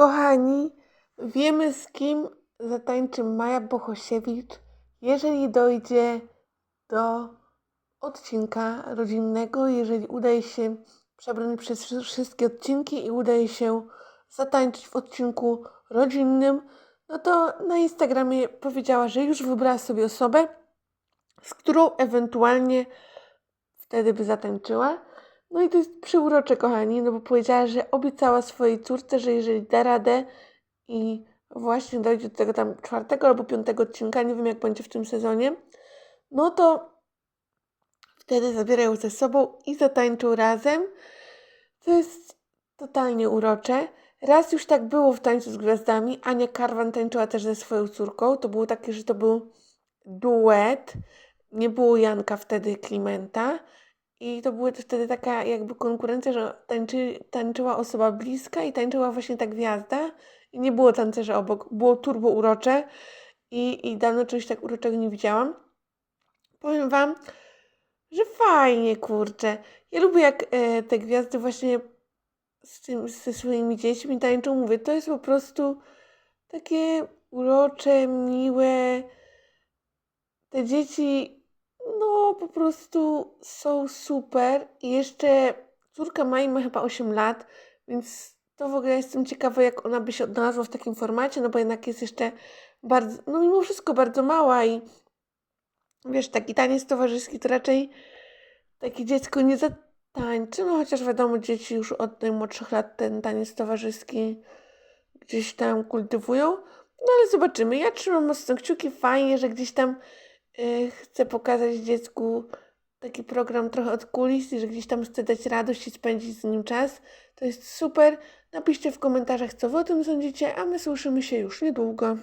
Kochani, wiemy z kim zatańczy Maja Bohosiewicz, jeżeli dojdzie do odcinka rodzinnego, jeżeli udaje się przebrnąć przez wszy- wszystkie odcinki i udaje się zatańczyć w odcinku rodzinnym, no to na Instagramie powiedziała, że już wybrała sobie osobę, z którą ewentualnie wtedy by zatańczyła. No i to jest przeurocze, kochani, no bo powiedziała, że obiecała swojej córce, że jeżeli da radę i właśnie dojdzie do tego tam czwartego albo piątego odcinka, nie wiem jak będzie w tym sezonie, no to wtedy zabierają ze sobą i zatańczą razem. To jest totalnie urocze. Raz już tak było w Tańcu z Gwiazdami. Ania Karwan tańczyła też ze swoją córką. To było takie, że to był duet. Nie było Janka wtedy Klimenta. I to była wtedy taka jakby konkurencja, że tańczy, tańczyła osoba bliska i tańczyła właśnie ta gwiazda. I nie było tancerza obok. Było turbo urocze. I, i dawno czegoś tak uroczego nie widziałam. Powiem Wam, że fajnie, kurczę. Ja lubię jak e, te gwiazdy właśnie z tym, ze swoimi dziećmi tańczą. Mówię, to jest po prostu takie urocze, miłe. Te dzieci, po prostu są super. I jeszcze córka Mai ma chyba 8 lat, więc to w ogóle jestem ciekawa, jak ona by się odnalazła w takim formacie, no bo jednak jest jeszcze bardzo, no mimo wszystko bardzo mała i wiesz, taki taniec towarzyski to raczej takie dziecko nie zatańczy, no chociaż wiadomo, dzieci już od najmłodszych lat ten taniec towarzyski gdzieś tam kultywują. No ale zobaczymy. Ja trzymam mocno kciuki. Fajnie, że gdzieś tam chcę pokazać dziecku taki program trochę od kulis że gdzieś tam chcę dać radość i spędzić z nim czas. To jest super. Napiszcie w komentarzach, co wy o tym sądzicie, a my słyszymy się już niedługo.